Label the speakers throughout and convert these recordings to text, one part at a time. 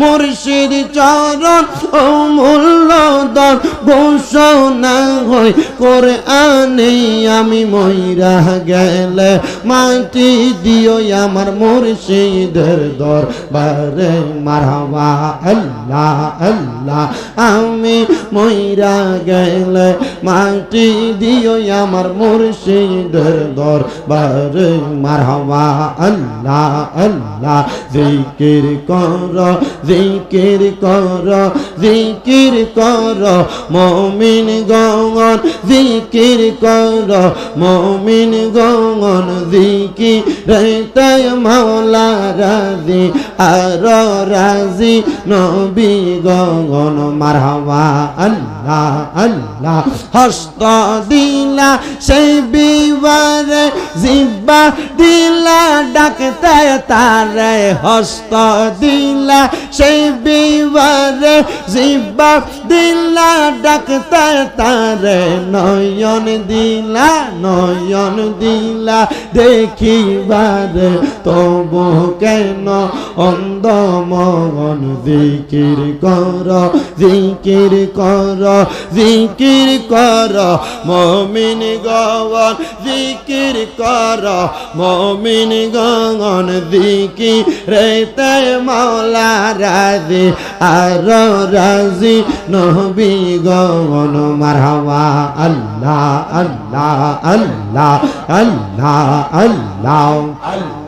Speaker 1: মুর্শিদ চরণ ও মূল্য দর ঘোষণা হই করে আনে আমি ময়রা গেলে মাটি দিও আমার মুর্শিদের দর বারে মারহাবা, আল্লাহ আল্লাহ, আমি ময়রা গেলে মাটি দিও আমার মুর্শিদের দর বারে মারহাবা, আল্লাহ আল্লাহ, জিকির কর জিকির কর জিকির কর, মমিন গঙ্গন জিকির কর, মমিন গঙ্গন জিকি রেতাই মাওলা আর রাজি নবী গঙ্গন মারহাবা আল্লাহ আল্লাহ, হস্ত দিলা সেই বিবারে, জিব্বা দিলা, ডাকতে তারে হস্ত দিলা সেই বিবারে জিব্বা দিলা ডাকতে তারে নয়ন দিলা নয়ন দিলা। দেখিবারে তবু কেন অন্ধ মগন? জিকির কর জিকির কর জিকির কর, মমিন গগন। জিকির কর, মমিন গগন। জিকি রেতে মাওলা রাজি আর রাজি। নবী গন মারহাবা আল্লাহ আল্লাহ আল্লাহ আল্লাহ আল্লাহ আল্লাহ।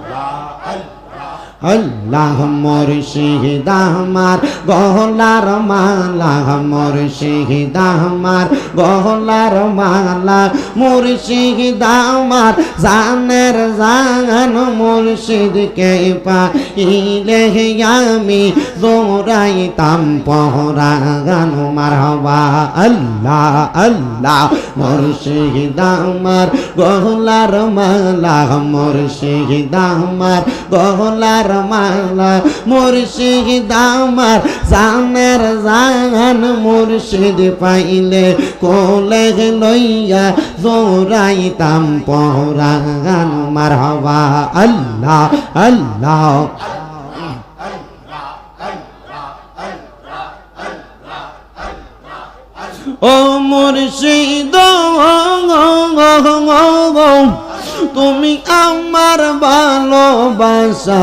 Speaker 1: মুর্শিদ আমার, গহলার মালা মুর্শিদ আমার, গহলার মালা মুর্শিদ আমার, জানের জান মুর্শিদকে পাইলে আমি দৌড়াইতাম পহরা গান মারহবা আল্লাহ আল্লাহ মুর্শিদ আমার, গহলার মালা মুর্শিদ আমার, গহলার মালা মুর্শিদ আমার, জানের জান মুর্শিদ পাইলে কোলে লইয়া জোরাইতাম পহরা গান মারহবা। আল্লাহ আল্লাহ। ও মুর্শিদ তুমি আমার ভালোবাসা।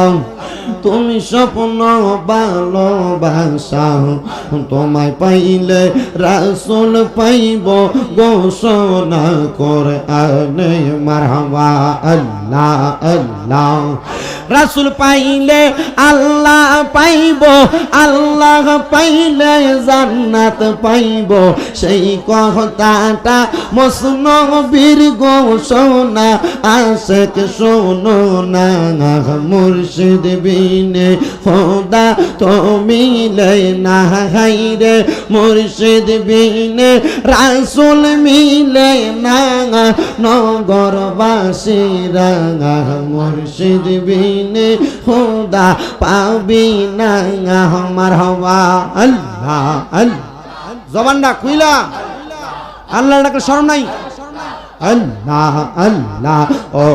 Speaker 1: তুমি স্বপ্ন ভালোবাসা তোমায় পাইলে রাসুল পাইব, ঘোষণা করে আনে মারহাবা, আল্লাহ আল্লাহ। রাসুল পাইলে আল্লাহ পাইব, আল্লাহ পাইলে জান্নাত পাইব। সেই কথাটা মসন বীর ঘোষণা, আশেক শোনো না, মুর্শিদ বিনে খোদা তো মিলে না হাইরে মুর্শিদ বিনে, রাসুল মিলে না নগরবাসীরা মুর্শিদ বিনে, খোদা পাবি না আমার হওয়া আল্লাহ আল্লাহ। জবানটা খুইলা। আল্লাহ ডাকে শরম নাই। আল্লাহ আল্লাহ। ও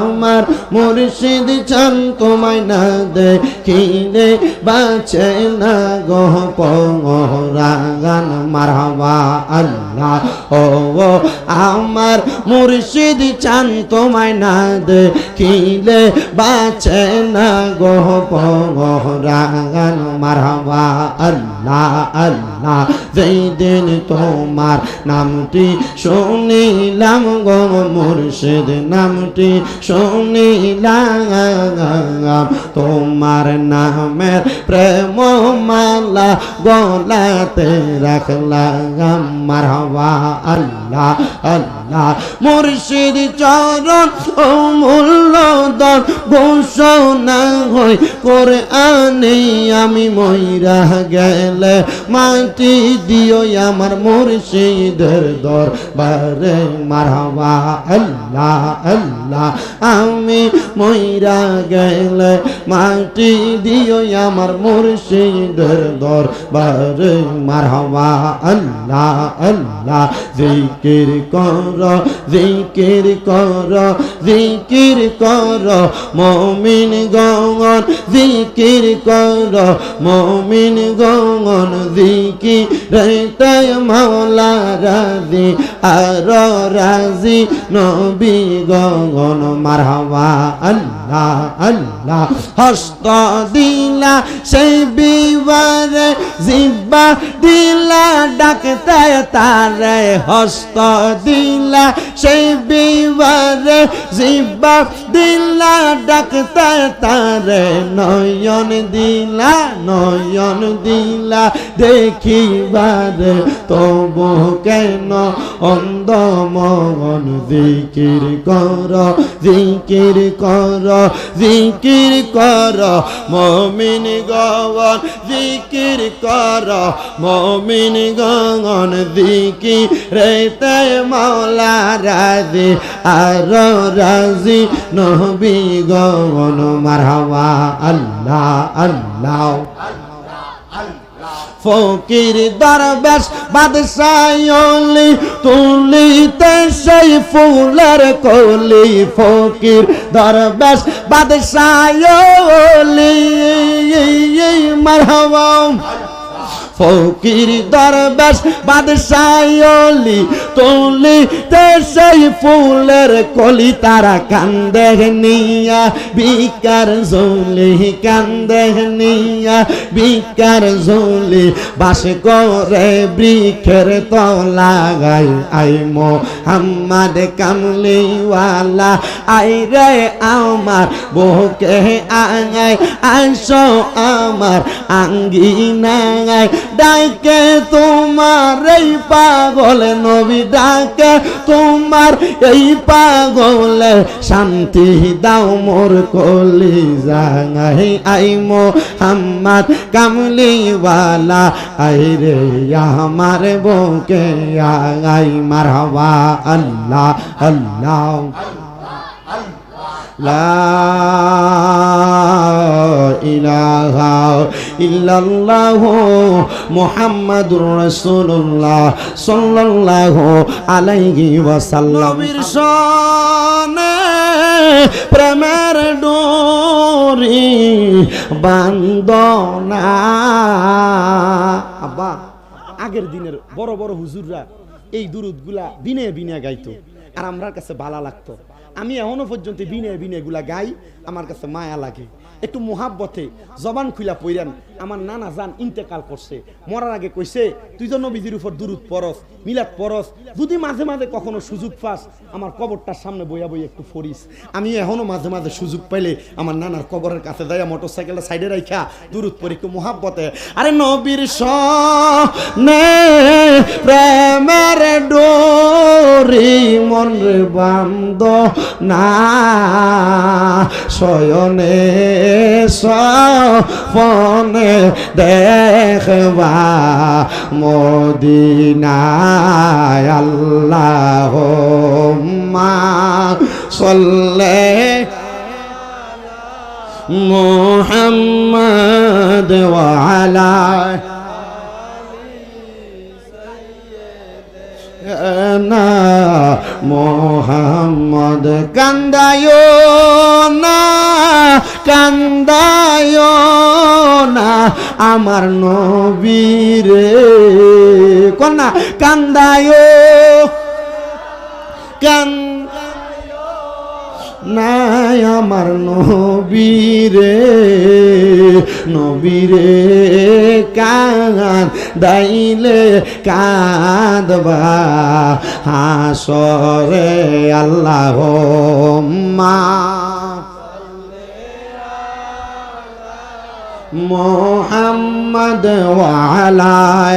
Speaker 1: আমার মুর্শিদ চান তোমায় না দেখিলে, বাঁচে না গো পরাগান মারহাবা, আল্লাহ। ও আমার মুর্শিদ চান তোমায় না দেখিলে, বাঁচে না গো পরাগান মারহাবা, আল্লাহ আল্লাহ। যেই দিন তোমার নামটি শুনি শুনিলাম গো মুর্শিদ নামটি শুনিলাম। তোমার নামের প্রেম মালা গলাতে রাখলাম। মারহাবা আল্লাহ আল্লাহ। মুর্শিদ চরণ ও মূল্য দর ঘোষণা হই করে আনি আমি ময়রা গেলে মাটি দিও আমার মুর্শিদের দর বারে মারহাবা, আল্লাহ আল্লাহ, আমি মইরা গেলে মাটি দিও আমার মুর্শিদের দরবারে। মারহাবা, আল্লাহ আল্লাহ, জিকির কর জিকির কর জিকির কর, মমিন গঙ্গন জিকির কর, মমিন গঙ্গন জিকি রেতে মাওলা রাজি আর রাজি নবী গঙ্গন মারহাবা, আল্লাহ আল্লাহ। হস্ত দিলা সেই বিবারে, জিব্বা দিলা, ডাকতে তারে। হস্ত দিলা সেই বিবারে, জিব্বা দিলা, ডাকতে তারে। নয়ন দিলা নয়ন দিলা, দেখিবারে তবু কেন অন্ধ মগন জিকির কর জিকির কর জিকির কর, মমিন গগন, জিকির কর, মমিন গগন জিকি রেতে মাওলা রাজি, আর রাজি নবী গগন, মারহাবা, আল্লাহ আল্লাহ। ফকির দরবেশ বাদশায়লি তুলিতে সেই ফুলের কলি ফকির দরবেশ বাদশায়লি মারহাবা। ফকির দরবেশ বাদশায়লি তুলি সেই ফুলের কলি তারা কান্দে নিয়া, বিকার জলি কান্দে নিয়া, বিকার জলি বাস করে বৃক্ষের তলাগাই আই মোহাম্মদ কামলিওয়ালা, আই রে আমার বউকে আঙাই আইসো আমার আঙ্গিনায়। ডাকে তোমার এই পাগল নবী ডাকে তোমার এই পাগল শান্তি দাও মোর কলি জাঙাই আই মোহাম্মদ কামলিওয়ালা, আই রে আমার বউকে আই মারহাবা আল্লাহ আল্লাহ ইলাহা ইল্লাল্লাহ মুহাম্মাদুর রাসূলুল্লাহ সাল্লাল্লাহু আলাইহি ওয়াসাল্লাম। নবীর সনে প্রেমের ডোরি বান্দনা। আব্বা, আগের দিনের বড় বড় হুজুররা এই দুরুদগুলা বিনে বিনে গাইতো আর আমার কাছে ভালো লাগতো। আমি এখনও পর্যন্ত বিনে বিনে গুলা গাই, আমার কাছে মায়া লাগে। একটু মোহাব্বতে জবান খুলা পইরান। আমার নানা জান ইন্তেকাল করছে। মরার আগে কইছে, তুই তো নবীজির উপর দুরুদ পরস মিলাদ পরস যদি মাঝে মাঝে কখনো সুযোগ পাস, আমার কবরটার সামনে বইয়া বই একটু ফরিস আমি এখনও মাঝে মাঝে সুযোগ পাইলে আমার নানার কবরের কাছে যাইয়া মোটর সাইকেলটা সাইডে রাইখা দুরুদ পরি একটু মোহাব্বতে। আরে নবীর সনে প্রেমের ডোরি মন বান্দ না, শয়নে সপনে দেখবা মদিনায় আল্লাহ মা সল্লে মোহাম্মদ ওয়ালা না মোহাম্মদ কান্দায় না কান্দায় না আমার নবীর কন্যা কান্দায় কান নাই আমার নবীরে নবীরে কান দাইলে কাঁদবা হাসরে আল্লাহ মোহাম্মদ ওয়ালায়ালিম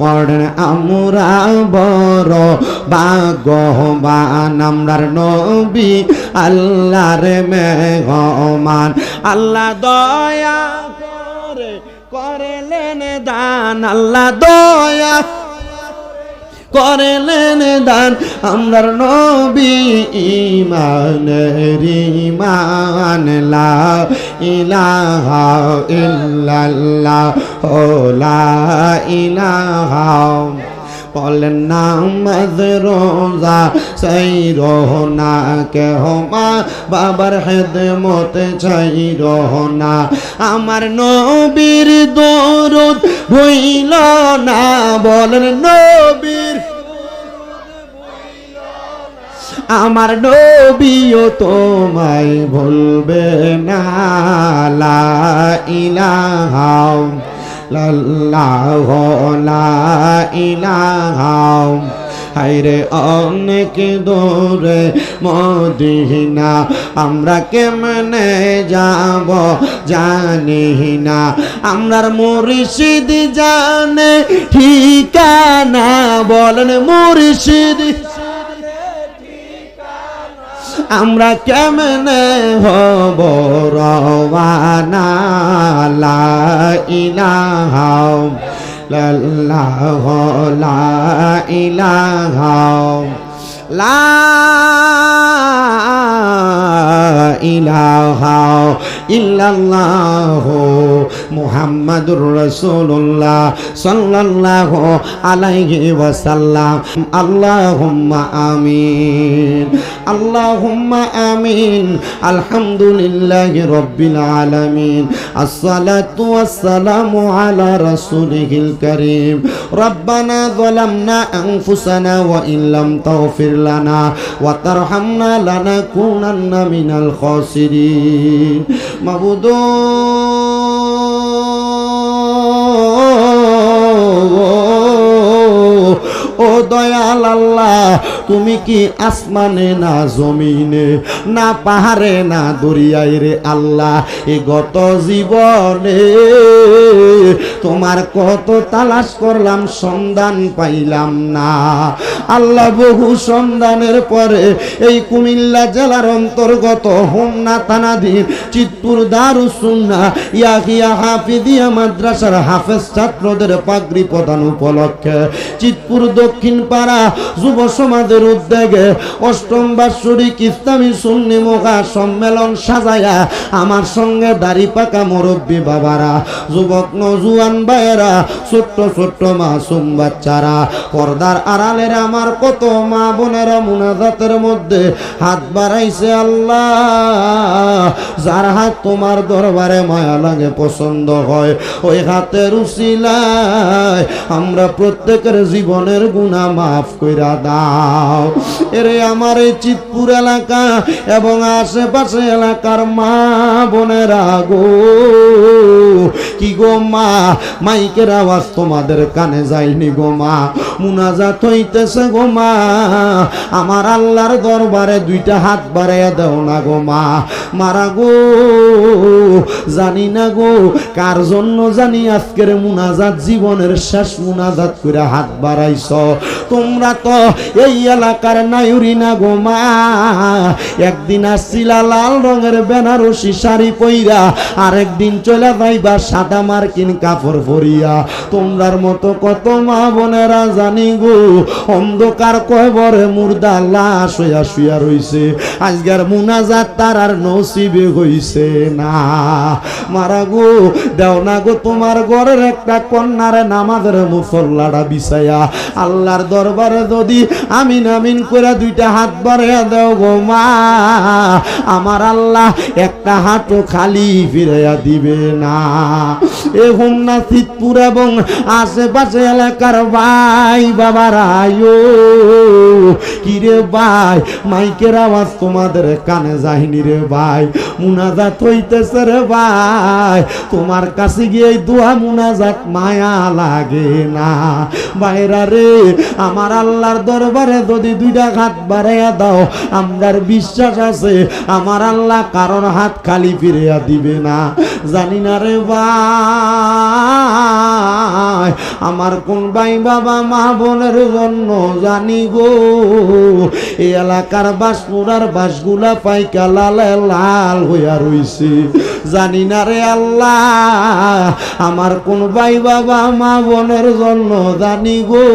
Speaker 1: পড়েন আমরা বড় বাগবান আমরার নবী আল্লাহর মেহমান। আল্লাহ দয়া করে করেলেন দান, আল্লাহ দয়া করেলেন দান, আমরার নবী ইমান লা ইলাহা ইল্লাল্লাহ লা ইলাহা। বলেন নামাজ রোজা সেই রোহনা কে মা বাবার হেদমত চাই রোহনা আমার নবীর দরুদ হইল না, বলেন নবীর আমার নবীও তোমায় ভুলবে না। লা ইলাহা লাল্লাহ লা হাইরে অনেক দূরে মদিনা, আমরা কেমনে যাব জানি না। আমরার মুর্শিদ জানে ঠিকানা, বলেন মুর্শিদ আমরা কেমনে হব রওয়ানা? লা ইলাহা লাল্লাহ লা ইলাহা লা ইলাহা ইল্লাল্লাহ। মুহাম্মাদুর রাসূলুল্লাহ সাল্লাল্লাহু আলাইহি ওয়াসাল্লাম। আল্লাহুম্মা আমিন। আল্লাহুম্মা আমিন। আলহামদুলিল্লাহি রাব্বিল আলামিন। আসসালাতু ওয়াসসালামু আলা রাসূলিহিল কারীম। রব্বানা যালামনা আনফুসানা ওয়া ইল্লাম তাগফির লানা ওয়া তারহামনা লানাকুনান্না মিনাল খাসিরিন। মাবুদ ও দয়াল আল্লাহ, তুমি কি আসমানে না জমিনে, না পাহাড়ে না দরিয়ায় রে আল্লাহ, এ গত জীবনে তোমার কত তালাশ করলাম, সন্ধান পাইলাম না। আল্লাহ বহু সন্ধানের পরে এই কুমিল্লা জেলার অন্তর্গত হোমনা থানাধীন চিতপুর দারুসুন্না ইয়াহিয়া হাফিদিয়া মাদ্রাসার হাফেজ ছাত্রদের পাগড়ি প্রদান উপলক্ষে চিতপুর দক্ষিণ পাড়া যুব সমাজের উদ্যোগে অষ্টম বাৎসরিক ইসলামী সুন্নি মোকা সম্মেলন সাজায়া আমার সঙ্গে দাড়ি পাকা মুরব্বী বাবারা, যুবক নজুয়ান ভাইয়েরা, ছোট্ট ছোট্ট মাসুম বাচ্চারা, পর্দার আড়ালের আমার কত মা বোনেরা মুনাজাতের মধ্যে হাত বাড়াইছে আল্লাহ। যার হাত তোমার দরবারে মায়া লাগে, পছন্দ হয়, ওই হাতের উসিলায় আমরা প্রত্যেকের জীবনের গুণা মাফ কইরা দাও। এরে আমার এই চিতপুর এলাকা এবং আশেপাশে এলাকার মা বোনেরা গো। কি গো মা, মাইকের আওয়াজ তোমাদের কানে যায়নি গো মা। মুনাজাত হইতেছে গো মা। আমার আল্লাহর দরবারে দুইটা হাত বাড়াইয়া দাও না গো মা। মারা গো, জানি না গো, কার জন্য জানি আজকের মুনাজাত জীবনের শেষ মুনাজাত করে হাত বাড়াইছ। তোমরা তো এই এলাকার নায়ুরি না গো মা। একদিন আসছিলা লাল রঙের বেনারসি শাড়ি পইরা, আরেকদিন চলে যাইবা সাদা মার্কিন কাপড় পরিয়া। তোমরার মতো কত মা বোনেরা জানি গো, অন্ধকার কয়বরে মুর্দা লাশ হইয়া শুয়া রইছে। আজকের মুনাজাত তার আর নসিবে হইছে না। মারা গো, দেও না গো তোমার ঘরের একটা কন্যারে নামাজের মুসল্লাটা বিছাইয়া আল্লাহর দরবারে যদি আমিন আমিন করে দুইটা হাত বাড়াইয়া দেও গো মা, আমার আল্লাহ একটা হাতও খালি ফিরাইয়া দিবে না। এ হোমনা শীতপুর এবং আশেপাশে এলাকার ভাই বাবার, আয়ো, কিরে ভাই, মাইকের আওয়াজ তোমাদের কানে যায়নি রে ভাই, মুনাজাত হইতেছে রে ভাই, তোমার কাছে গিয়ে দোয়া মুনাজাত মায়া লাগে না। বাইরা রে আমার আল্লাহর দরবারে যদি দুইটা হাত বাড়াইয়া দাও, আমরার বিশ্বাস আছে, আমার আল্লাহ কারণ হাত খালি ফিরিয়া দিবে না। জানি না রে ভাই আমার কোন ভাই বাবা, মা বোনের জন্য জানি গো, এই এলাকার বাসপুরার বাসগুলা পাইকা লালে লাল হইয়া রইছে। জানি না রে আল্লাহ, আমার কোন ভাই বাবা, মা বোনের জন্য জানি গো,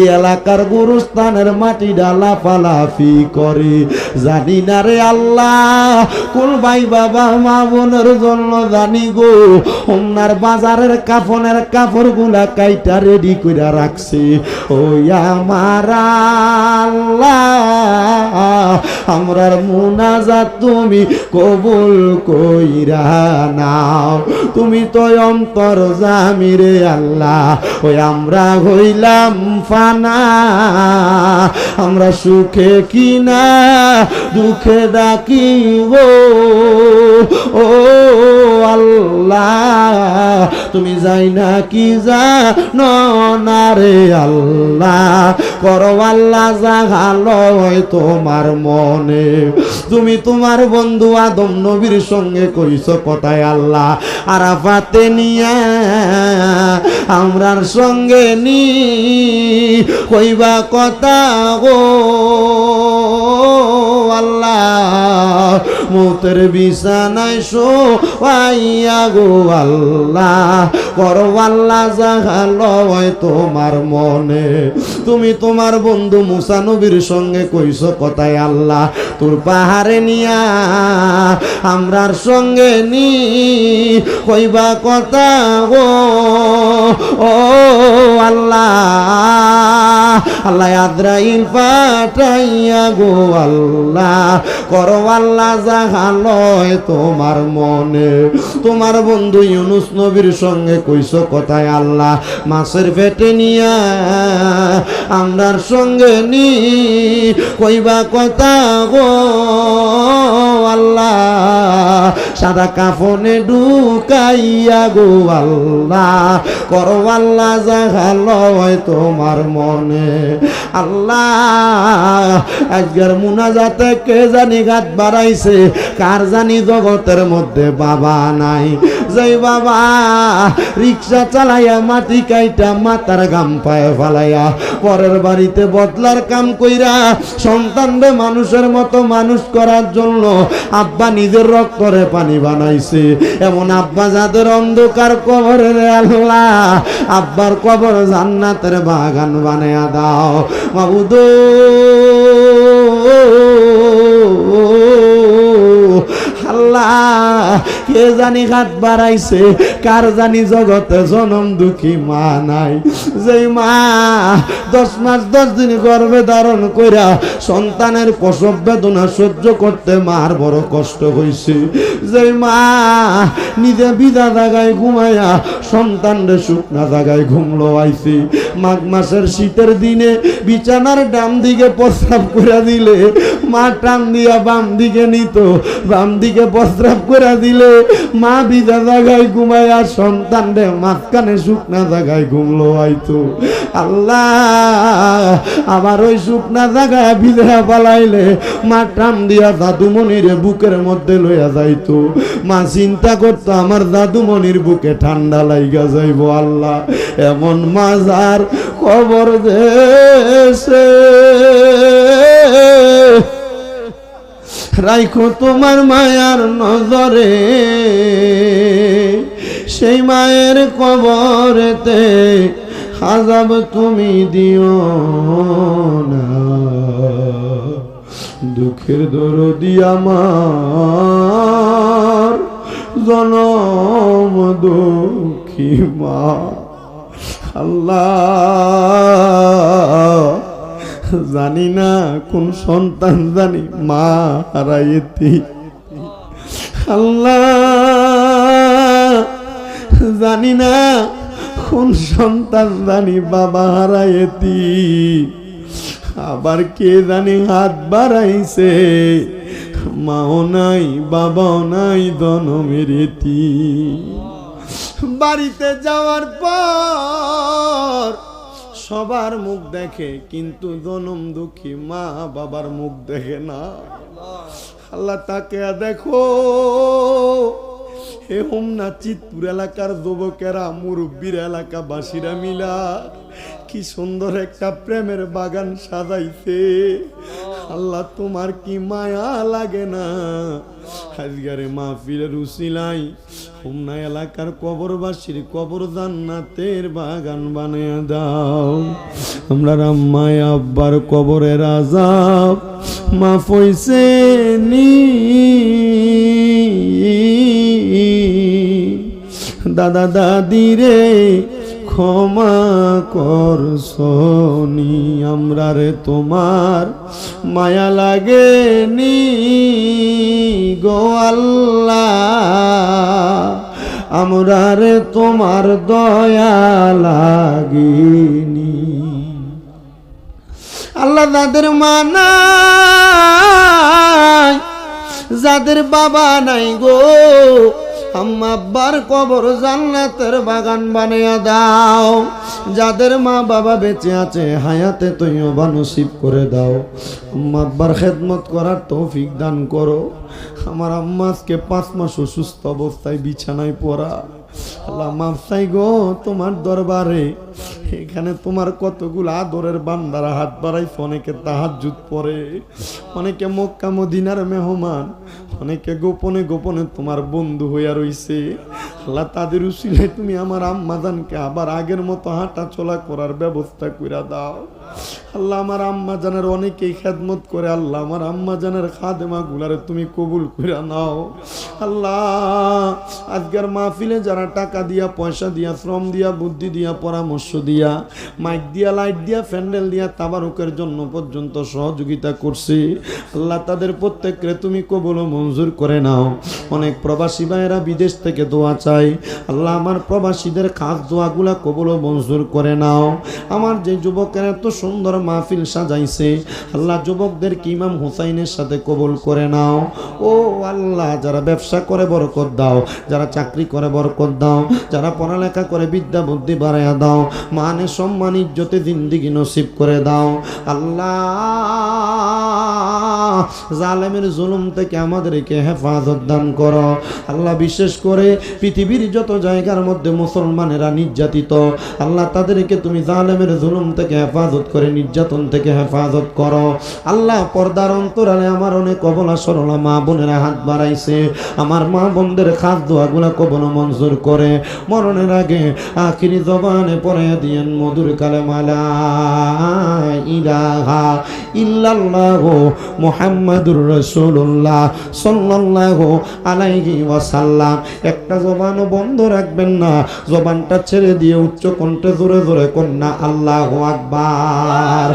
Speaker 1: এই এলাকার গুরুস্থানের মাটি ডালা পালাফি করে। জানি না রে আল্লাহ, কোন ভাই বাবা, মা বোনের জন্য জানি গো ওনার বাজারের কাফনের কাপড়গুলা কাইটা রেডি করে রাখছে। ওই আমার আল্লাহ, আমরার মুনাজাত তুমি কবুল কইরা নাও। তুমি তো অন্তর জামিরে আল্লাহ, ওই আমরা হইলাম ফানা। আমরা সুখে কিনা, দুঃখে ডাকি গো। তুমি যাই না কি জানো না রে আল্লাহ? করো আল্লাহ জাগালো তোমার মনে। তুমি তোমার বন্ধু আদম নবীর সঙ্গে কইছো কথায় আল্লাহ, আরাফাতে নিয়া আমরার সঙ্গে নি, কইবা কথা গো আল্লাহ। মৌতের বিছানায় শো আইয়া গো আল্লাহ। করো আল্লাহ তোমার মনে। তুমি তোমার বন্ধু মুসা নবীর সঙ্গে কইস কথায় আল্লাহ, তোর পাহাড়ে নিয়া আমরার সঙ্গে নি, কইবা কথা গো, ও আল্লাহ। আল্লাহ আদ্রাইল পাঠাইয়া গো আল্লাহ। করো আল্লাহ জাহালয় তোমার মনে। তোমার বন্ধু ইউনুস নবীর সঙ্গে কইছো কথায় আল্লাহ, মাছের পেটে নিয়া আমরার সঙ্গে নি, কইবা কথা গো। আল্লাহ। সাদা কাফনে ঢুকাইয়া গো আল্লাহ। করো আল্লাহ তোমার মনে। আল্লাহ, আজকের মুনাজাতে কে জানি গাত বাড়াইছে? কার জানি জগতের মধ্যে বাবা নাই। যেই বাবা রিক্সা চালাইয়া মাটি কাইটা মাতার গাম পায়ে ফালাইয়া পরের বাড়িতে বদলার কাম কইরা সন্তানরে মানুষের মতো মানুষ করার জন্য আব্বা নিজের রক্তরে পানি বানাইছে। এমন আব্বা যাদের অন্ধকার কবরে আল্লাহ, আব্বার কবর জান্নাতের বাগান বানিয়ে দাও। দো আল্লাহ কে জানি হাত বাড়াইছে? কার জানি জগতে জনম দুঃখী মা নাই? যেই মা দশ মাস, দশ দিন গর্ভে ধারণ কইরা সন্তানের প্রসব বেদনা সহ্য করতে মার বড় কষ্ট হইছে। যেই মা নিজে বিদা জায়গায় ঘুমাইয়া সন্তানরে শুকনা জায়গায় ঘুমলো আইছে মাঘ মাসের শীতের দিনে বিছানার ডাম দিকে প্রস্রাব করে দিলে, মা টান দিয়া বাম দিকে নিত, বাম দিকে প্রস্রাব করে দিলে, মা বিদা জায়গায় ঘুমাইয়া সন্তান রে মাঝখানে শুকনা জাগায় ঘুমলো আইতো। আল্লাহ, আবার ওই শুকনা জাগায় বিদা পালাইলে, মা টান দিয়া দাদুমণিরে বুকের মধ্যে লইয়া যাইতো। মা চিন্তা করতো, আমার দাদুমণির বুকে ঠান্ডা লাইগা যাইব আল্লাহ, এমন মাজার কবর দেশে। রাইখো তোমার মায়ার নজরে, সেই মায়ের কবরেতে হাজাব তুমি দিও না। দুঃখের দরদি আমার, জনম দুঃখী মা। আল্লাহ। জানি না কোন সন্তান জানি মা হারাইতি আল্লাহ। জানি না কোন সন্তান জানি বাবা হারাইতি আবার কে জানি হাত বাড়াইছে, মাও নাই, বাবাও নাই দনমেরেতি বাড়িতে যাওয়ার পর সবার মুখ দেখে কিন্তু জনম দুঃখী মা বাবার মুখ দেখে না। আল্লাহ তাকে দেখো। হে হোমনা চিতপুর এলাকার যুবকেরা, মুরব্বীর এলাকা বাসীরা মিলা কি সুন্দর একটা প্রেমের বাগান সাজাইছে। আল্লাহ, তোমার কি মায়া লাগে না? আজগারে মাহফিলের উসিলাই হোমনা এলাকার কবরবাসীর কবর জান্নাতের বাগান বানিয়ে দাও। আমরা রাম্মায় আব্বার কবরের আজাব মাফ হইছে নি। দাদা দাদি রে, ক্ষমা কর সনি, আমরা রে তোমার মায়া লাগে নি গো আল্লাহ। আমরা রে তোমার দয়া লাগিনি। আল্লাহ যাদের মানা যাদের বাবা নাই গো আম্মা আব্বার কবর জান্নাতের বাগান বানিয়ে দাও। যাদের মা বাবা বেঁচে আছে, হায়াতে তুইও নসিব করে দাও। আম্মা আব্বার খেদমত করার তৌফিক দান করো। আমার আম্মা পাঁচ মাস অসুস্থ অবস্থায় বিছানায় পড়া। আল্লাহ মাফ চাই গো তোমার দরবারে। এখানে তোমার কতগুলো আদরের বান্দারা হাত বাড়াইছে, অনেকে তাহাজুত পরে, অনেকে মক্কা মদিনার মেহমান অনেকে গোপনে গোপনে তোমার বন্ধু হইয়া রইছে। আল্লাহ তাদের উচিলে তুমি আমার আম্মাজানকে আবার আগের মতো হাঁটা চলা করার ব্যবস্থা কইরা দাও। আল্লাহ আমার আম্মা জানের অনেকেই খেদমত করে, আল্লাহ আমার আম্মা জানের খাদেমা গুলারে তুমি কবুল করে নাও। আল্লাহ, আজকের মাহফিলে যারা টাকা দিয়া, পয়সা দিয়া, শ্রম দিয়া, বুদ্ধি দিয়া, পরামর্শ দিয়া, মাইক দিয়া, লাইট দিয়া, প্যান্ডেল দিয়া, তাবারুকের জন্য পর্যন্ত সহযোগিতা করছে, আল্লাহ তাদের প্রত্যেককে তুমি কবল ও মঞ্জুর করে নাও। অনেক প্রবাসী ভাইয়েরা বিদেশ থেকে দোয়া চাই আল্লাহ আমার প্রবাসীদের খাস দোয়াগুলা কবল মঞ্জুর করে নাও। আমার যে যুবকেরা এত সুন্দর মাহফিল সাজাইছে, আল্লাহ যুবকদের কি ইমাম হুসাইনের সাথে কবুল করে নাও। ও আল্লাহ, যারা ব্যবসা করে বরকত দাও, যারা চাকরি করে বরকত দাও, যারা পড়ালেখা করে বিদ্যা বুদ্ধি বাড়াইয়া দাও মানে সম্মান, ইজ্জতে জিন্দিগি নসিব করে দাও। আল্লাহ জালেমের জুলুম থেকে আমাদেরকে হেফাজত দান করো। আল্লাহ বিশেষ করে পৃথিবীর যত জায়গার মধ্যে মুসলমানেরা নির্যাতিত, আল্লাহ তাদেরকে তুমি জালেমের জুলুম থেকে হেফাজত করে নির্যাতন থেকে হেফাজত করো। আল্লাহ পর্দার অন্তরালে আমার অনেক অবলা সরলা মা বোনেরা হাত বাড়াইছে। আমার মা বোনদের খাস দোয়াগুলা কবল মঞ্জুর করে। মরণের আগে আখিরি জবানে পরে দিয়েন, মধুর কালে মালা ইলাহা ইল্লাল্লাহ মুহাম্মাদুর রাসূলুল্লাহ সাল্লাল্লাহু আলাইহি ওয়াসাল্লাম। একটা জবানও বন্ধ রাখবেন না, জবানটা ছেড়ে দিয়ে উচ্চ কণ্ঠে জোরে জোরে কন্যা আল্লাহু আকবার।